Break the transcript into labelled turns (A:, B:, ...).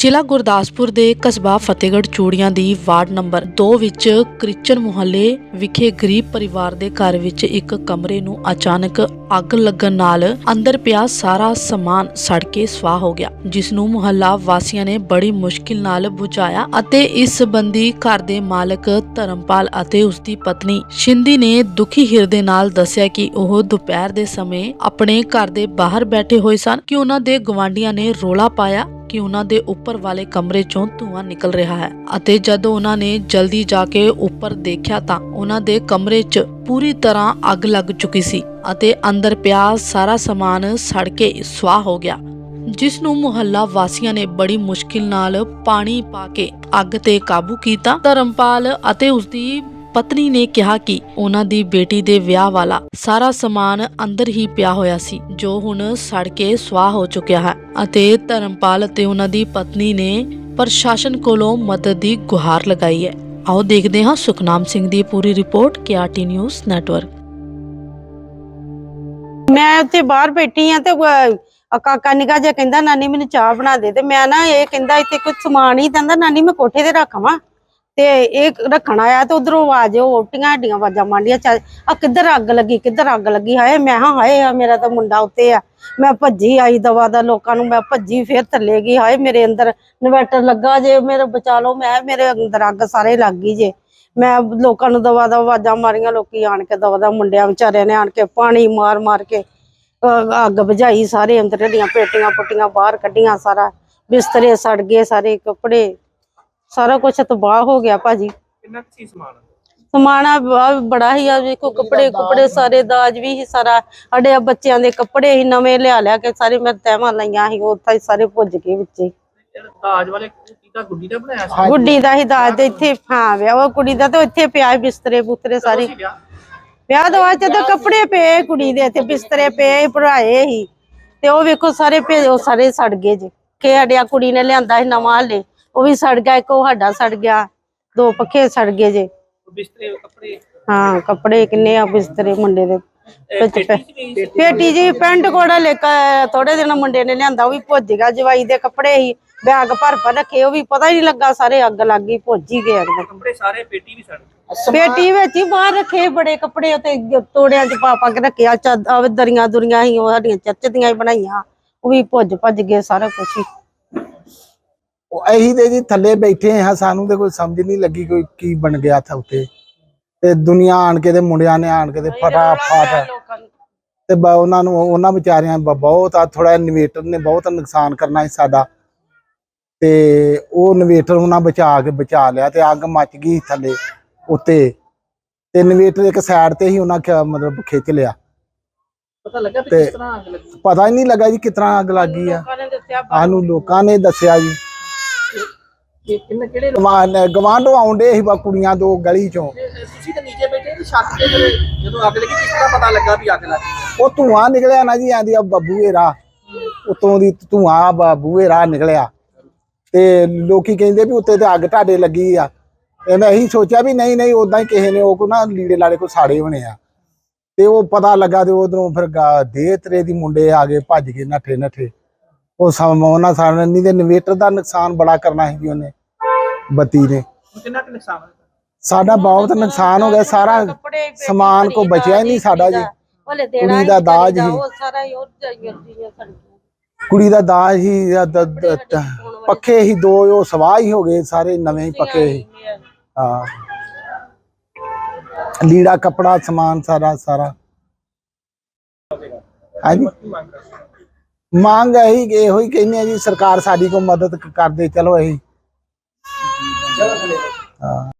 A: ਜ਼ਿਲ੍ਹਾ ਗੁਰਦਾਸਪੁਰ ਦੇ ਕਸਬਾ ਫਤਿਹਗੜ੍ਹ ਚੂੜੀਆਂ ਦੀ ਵਾਰਡ ਨੰਬਰ 2 ਵਿੱਚ ਕ੍ਰਿਸਚਨ ਮੁਹੱਲੇ ਵਿਖੇ ਗਰੀਬ ਪਰਿਵਾਰ ਦੇ ਘਰ ਵਿੱਚ ਇੱਕ ਕਮਰੇ ਨੂੰ ਅਚਾਨਕ ਅੱਗ ਲੱਗਣ ਨਾਲ ਅੰਦਰ ਪਿਆ ਸਾਰਾ ਸਮਾਨ ਸੜ ਕੇ ਸਵਾਹ ਹੋ ਗਿਆ, ਜਿਸ ਨੂੰ ਮੁਹੱਲਾ ਵਾਸੀਆਂ ਨੇ ਬੜੀ ਮੁਸ਼ਕਿਲ ਨਾਲ ਬੁਝਾਇਆ ਅਤੇ ਇਸ ਸੰਬੰਧੀ ਘਰ ਦੇ ਮਾਲਕ ਧਰਮਪਾਲ ਅਤੇ ਉਸ ਦੀ ਪਤਨੀ ਸ਼ਿੰਦੀ ਨੇ ਦੁਖੀ ਹਿਰਦੇ ਨਾਲ ਦੱਸਿਆ ਕਿ ਉਹ ਦੁਪਹਿਰ ਦੇ ਸਮੇਂ ਆਪਣੇ ਘਰ ਦੇ ਬਾਹਰ ਬੈਠੇ ਹੋਏ ਸਨ ਕਿ ਉਹਨਾਂ ਦੇ ਗਵਾਂਢੀਆਂ ਨੇ ਰੋਲਾ ਪਾਇਆ ਕਿ ਉਹਨਾਂ ਦੇ ਉੱਪਰ ਵਾਲੇ ਕਮਰੇ ਚੋਂ ਧੂੰਆਂ ਨਿਕਲ ਰਿਹਾ ਹੈ। ਅਤੇ ਜਦੋਂ ਉਹਨਾਂ ਨੇ ਜਲਦੀ ਜਾ ਕੇ ਉੱਪਰ ਦੇਖਿਆ ਤਾਂ ਉਹਨਾਂ ਦੇ ਕਮਰੇ 'ਚ ਪੂਰੀ ਤਰ੍ਹਾਂ ਅੱਗ ਲੱਗ ਚੁੱਕੀ ਸੀ ਅਤੇ ਅੰਦਰ ਪਿਆ ਸਾਰਾ ਸਮਾਨ ਸੜ ਕੇ ਸੁਆਹ ਹੋ ਗਿਆ, ਜਿਸ ਨੂੰ ਮੁਹੱਲਾ ਵਾਸੀਆਂ ਨੇ ਬੜੀ ਮੁਸ਼ਕਿਲ ਨਾਲ ਪਾਣੀ ਪਾ ਕੇ ਅੱਗ ਤੇ ਕਾਬੂ ਕੀਤਾ। ਧਰਮਪਾਲ ਅਤੇ ਉਸ ਦੀ ਪਤਨੀ ਨੇ ਕਿਹਾ ਕਿ ਉਹਨਾਂ ਦੀ ਬੇਟੀ ਦੇ ਵਿਆਹ ਵਾਲਾ ਸਾਰਾ ਸਮਾਨ ਅੰਦਰ ਹੀ ਪਿਆ ਹੋਇਆ ਸੀ, ਜੋ ਹੁਣ ਸੜ ਕੇ ਸਵਾਹ ਹੋ ਚੁੱਕਿਆ ਹੈ ਅਤੇ ਧਰਮਪਾਲ ਅਤੇ ਉਹਨਾਂ ਦੀ ਪਤਨੀ ਨੇ ਪ੍ਰਸ਼ਾਸਨ ਕੋਲੋਂ ਮਦਦ ਦੀ ਗੁਹਾਰ ਲਗਾਈ ਹੈ। ਆਓ ਦੇਖਦੇ ਹਾਂ ਸੁਖਨਾਮ ਸਿੰਘ ਦੀ ਪੂਰੀ ਰਿਪੋਰਟ ਕੇਆਰਟੀ ਨਿਊਜ਼ ਨੈਟਵਰਕ।
B: ਮੈਂ ਉੱਥੇ ਬਾਹਰ ਬੈਠੀ ਆ ਤੇ ਕਾਕਾ ਨਿਕਾ ਜੇ ਕਹਿੰਦਾ, ਨਾਨੀ ਮੈਨੂੰ ਚਾਹ ਬਣਾ ਦੇ। ਤੇ ਮੈਂ ਨਾ ਇਹ ਕਹਿੰਦਾ, ਇੱਥੇ ਕੁਝ ਸਮਾਨ ਹੀ ਕਹਿੰਦਾ ਨਾਨੀ ਮੈਂ ਕੋਠੇ ਤੇ ਰੱਖਾਂ ਤੇ ਇਹ ਰੱਖਣ ਆਇਆ ਤੇ ਉਧਰੋਂ ਆਵਾਜ਼, ਉਹ ਉੱਟੀਆਂ ਆਵਾਜ਼ਾਂ ਮਾਂਡੀਆਂ ਆ ਕਿੱਧਰ ਅੱਗ ਲੱਗੀ, ਕਿੱਧਰ ਅੱਗ ਲੱਗੀ, ਹਾਏ, ਮੈਂ ਹਾਂ ਹਾਏ ਆ ਮੇਰਾ ਤਾਂ ਮੁੰਡਾ ਉੱਤੇ ਆ। ਮੈਂ ਭੱਜੀ ਆਈ ਦਵਾ ਦਾ ਲੋਕਾਂ ਨੂੰ, ਮੈਂ ਭੱਜੀ ਫੇਰ ਥੱਲੇ ਗਈ, ਹਾਏ, ਮੇਰੇ ਅੰਦਰ ਇਨਵਰਟਰ ਲੱਗਾ ਜੇ, ਮੇਰੇ ਬਚਾ ਲਓ, ਮੈਂ ਮੇਰੇ ਅੰਦਰ ਅੱਗ ਸਾਰੇ ਲੱਗ ਗਈ ਜੇ। ਮੈਂ ਲੋਕਾਂ ਨੂੰ ਦਵਾ ਦਾ ਆਵਾਜ਼ਾਂ ਮਾਰੀਆਂ, ਲੋਕੀ ਆਣ ਕੇ ਦਵਾ ਦਾ ਮੁੰਡਿਆਂ ਵਿਚਾਰਿਆਂ ਨੇ ਆਣ ਕੇ ਪਾਣੀ ਮਾਰ ਮਾਰ ਕੇ ਅੱਗ ਬੁਝਾਈ ਸਾਰੇ ਅੰਦਰ ਦੀਆਂ ਪੇਟੀਆਂ ਪੁੱਟੀਆਂ ਬਾਹਰ ਕੱਢੀਆਂ ਸਾਰਾ, ਬਿਸਤਰੇ ਸੜ ਗਏ ਸਾਰੇ ਕੱਪੜੇ। ਸਾਰਾ ਕੁਝ ਤਬਾਹ ਹੋ ਗਿਆ ਭਾਜੀ।
C: ਕਿੰਨਾ ਕੁ ਸੀ ਸਮਾਨ?
B: ਸਮਾਨਾ ਬੜਾ ਹੀ ਆ ਵੇਖੋ ਕੱਪੜੇ ਕੁਪੜੇ ਸਾਰੇ ਦਾਜ ਵੀ ਹੀ ਸਾਰਾ ਸਾਡੇ ਬੱਚਿਆਂ ਦੇ ਕੱਪੜੇ ਹੀ ਨਵੇਂ ਲਿਆ ਲਿਆ ਕੇ ਸਾਰੇ ਮੈਂ ਤਹਿਵਾਂ ਲਈਆਂ ਸੀ ਉੱਥੇ ਹੀ ਸਾਰੇ ਭੁੱਜ ਗਏ ਵਿੱਚੇ।
C: ਦਾਜ ਵਾਲੇ ਗੁੱਡੀ ਦਾ ਬਣਾਇਆ ਸੀ?
B: ਗੁੱਡੀ ਦਾ ਹੀ ਦਾਜ ਤੇ ਇੱਥੇ ਹਾਂ ਵਿਆਹ ਉਹ ਕੁੜੀ ਦਾ ਤਾਂ ਇੱਥੇ ਪਿਆ ਸੀ ਬਿਸਤਰੇ ਬੁਸਤਰੇ ਸਾਰੇ।
C: ਸੀ ਵਿਆਹ?
B: ਵਿਆਹ ਤੋਂ ਬਾਅਦ ਜਦੋਂ ਕੱਪੜੇ ਪਏ ਕੁੜੀ ਦੇ ਤੇ ਬਿਸਤਰੇ ਪਏ ਭਰਾਏ ਹੀ ਤੇ ਉਹ ਵੇਖੋ ਸਾਰੇ ਭੇ ਉਹ ਸਾਰੇ ਸੜ ਗਏ ਜੀ। ਕਿ ਸਾਡਿਆ ਕੁੜੀ ਨੇ ਲਿਆਂਦਾ ਸੀ ਨਵਾਂ ਹਲੇ। ਉਹ ਵੀ ਸੜ ਗਿਆ ਇੱਕ ਉਹ ਸਾਡਾ ਸੜ ਗਿਆ ਦੋ ਪੱਖੇ ਸੜ ਗਏ ਜੇ।
C: ਬਿਸਤਰੇ ਕੱਪੜੇ?
B: ਹਾਂ ਕੱਪੜੇ ਕਿੰਨੇ ਆ ਬਿਸਤਰੇ ਮੁੰਡੇ ਦੇ
C: ਪੇਟੀ
B: ਜੀ ਪੈਂਟ ਕੋੜਾ ਲੈ ਕੇ ਥੋੜੇ ਦਿਨ ਮੁੰਡੇ ਨੇ ਲਿਆਂਦਾ ਉਹ ਵੀ ਭੁੱਜ ਗਿਆ ਜਵਾਈ ਦੇ ਕੱਪੜੇ ਹੀ ਬੈਗ ਭਰ ਭਰ ਰੱਖੇ ਉਹ ਵੀ ਪਤਾ ਹੀ ਨਹੀਂ ਲੱਗਾ ਸਾਰੇ ਅੱਗ ਲੱਗ ਗਈ ਭੁੱਜ ਹੀ ਗਏ
C: ਕੱਪੜੇ ਸਾਰੇ ਪੇਟੀ ਵੀ ਸੜ ਗਈ
B: ਪੇਟੀ ਵਿੱਚ ਹੀ ਬਾਹਰ ਰੱਖੇ ਬੜੇ ਕੱਪੜੇ ਉੱਤੇ ਤੋੜਿਆਂ 'ਚ ਪਾ ਪਾ ਕੇ ਰੱਖਿਆ ਦਰੀਆਂ ਦੁਰੀਆਂ ਹੀ ਉਹ ਸਾਡੀਆਂ ਚੱਚ ਦੀਆਂ ਹੀ ਬਣਾਈਆਂ ਉਹ ਵੀ ਭੁੱਜ ਭੱਜ ਗਏ ਸਾਰਾ ਕੁਝ ਹੀ।
D: ਅਸੀਂ ਤੇ ਜੀ ਥੱਲੇ ਬੈਠੇ ਹਾਂ ਸਾਨੂੰ ਤੇ ਕੋਈ ਸਮਝ ਨਹੀਂ ਲੱਗੀ ਕੋਈ ਕੀ ਬਣ ਗਿਆ ਥਾ ਉੱਤੇ। ਤੇ ਦੁਨੀਆ ਆਣ ਕੇ ਤੇ ਮੁੰਡਿਆਂ ਨੇ ਆਣ ਕੇ ਤੇ ਫਟਾਫਟ ਤੇ ਬ- ਉਹਨਾਂ ਨੂੰ ਉਹਨਾਂ ਵਿਚਾਰਿਆਂ ਬਹੁਤ ਆ ਥੋੜਾ ਇਨਵੇਟਰ ਨੇ ਬਹੁਤ ਨੁਕਸਾਨ ਕਰਨਾ ਸੀ ਸਾਡਾ। ਤੇ ਉਹ ਇਨਵੇਟਰ ਉਹਨਾਂ ਬਚਾ ਕੇ ਬਚਾ ਲਿਆ ਤੇ ਅੱਗ ਮੱਚ ਗਈ ਥੱਲੇ ਉੱਤੇ। ਤੇ ਇਨਵੇਟਰ ਇੱਕ ਸਾਈਡ ਤੇ ਹੀ ਉਹਨਾਂ ਮਤਲਬ ਖਿੱਚ ਲਿਆ।
C: ਪਤਾ ਲੱਗਾ ਕਿਸ ਤਰ੍ਹਾਂ ਅੱਗ ਲੱਗੀ?
D: ਪਤਾ ਹੀ ਨਹੀਂ ਲੱਗਾ ਜੀ ਕਿਤਨਾ ਅੱਗ ਲੱਗ ਗਈ ਆ।
B: ਲੋਕਾਂ ਨੇ ਦੱਸਿਆ
D: ਸਾਨੂੰ ਲੋਕਾਂ ਨੇ ਦੱਸਿਆ ਜੀ।
C: ਕਿ ਕਿੰਨੇ ਕਿਹੜੇ ਲੋਕ
D: ਗਵਾਂ- ਗਵਾਂਢੋਂ ਆਉਂਦੇ ਸੀ ਬਾ ਕੁੜੀਆਂ ਦੋ ਗਲੀ ਚੋਂ।
C: ਤੁਸੀਂ ਤਾਂ ਨੀਚੇ ਬੈਠੇ ਤੇ ਛੱਤ ਤੇ ਫਿਰ ਜਦੋਂ ਅੱਗ ਲੱਗੀ ਕਿਸ ਤਰ੍ਹਾਂ ਪਤਾ ਲੱਗਾ ਵੀ ਅੱਗ ਲੱਗ ਗਈ?
D: ਉਹ ਧੂਆਂ ਨਿਕਲਿਆ ਨਾ ਜੀ ਆਂਦੀ ਆ ਬੱਬੂਏ ਰਾਹ। ਉਤੋਂ ਦੀ ਧੂਆਂ ਬੱਬੂਏ ਰਾਹ ਨਿਕਲਿਆ। ਤੇ ਲੋਕੀ ਕਹਿੰਦੇ ਵੀ ਉੱਤੇ ਤੇ ਅੱਗ ਤੁਹਾਡੇ ਲੱਗੀ ਆ। ਤੇ ਮੈਂ ਇਹੀ ਸੋਚਿਆ ਵੀ ਨਹੀਂ ਨਹੀਂ ਉਦਾਂ ਹੀ ਕਿਸੇ ਨੇ ਉਹ ਕੋ ਨਾ ਲੀੜੇ ਲਾੜੇ ਕੋ ਸਾੜੇ ਹੋਣੇ ਆ। ਤੇ ਉਹ ਪਤਾ ਲੱਗਾ ਤੇ ਉਧਰੋਂ ਫਿਰ ਗਾ- ਦੇਹ ਤਰੇ ਦੀ ਮੁੰਡੇ ਆ ਗਏ ਭੱਜ ਗਏ ਨੱਠੇ ਨੱਠੇ। ਉਹ ਸਮ ਉਹਨਾਂ ਸਾਰਿਆਂ ਨਹੀਂ ਤੇ ਇਨਵੇਟਰ ਦਾ ਨੁਕਸਾਨ ਬੜਾ ਕਰਨਾ ਸੀ ਜੀ ਉਹਨੇ। ਬੱਤੀ ਨੇ
C: ਹੁਣ ਕਿੰਨਾ ਕੁ ਨੁਕਸਾਨ ਹੋਇਆ?
D: ਸਾਡਾ ਬਹੁਤ ਨੁਕਸਾਨ ਹੋ ਗਿਆ ਸਾਰਾ ਸਮਾਨ ਕੋ ਬਚਿਆ ਨਹੀਂ ਸਾਡਾ ਜੀ। ਕੁੜੀ ਦਾ ਦਾਜ
B: ਕਰੀਦਾ,
D: ਹੀ। ਕੁੜੀ ਦਾ ਦਾਜ ਹੀ ਪੱਖੇ ਹੀ ਦੋ ਉਹ ਸਵਾਹ ਹੀ ਹੋ ਗਏ ਸਾਰੇ ਨਵੇਂ ਹੀ ਪੱਕੇ ਹੀ। ਹਾਂ ਲੀੜਾ ਕਪੜਾ ਸਮਾਨ ਸਾਰਾ ਸਾਰਾ। ਹਾਂਜੀ। ਮੰਗ ਇਹੀ ਇਹੋ ਹੀ ਕਹਿੰਦੇ ਆ ਜੀ ਸਰਕਾਰ ਸਾਡੀ ਕੋ ਮਦਦ ਕ- ਕਰ ਦੇ ਚਲੋ ਇਹੀ। ਹਾਂ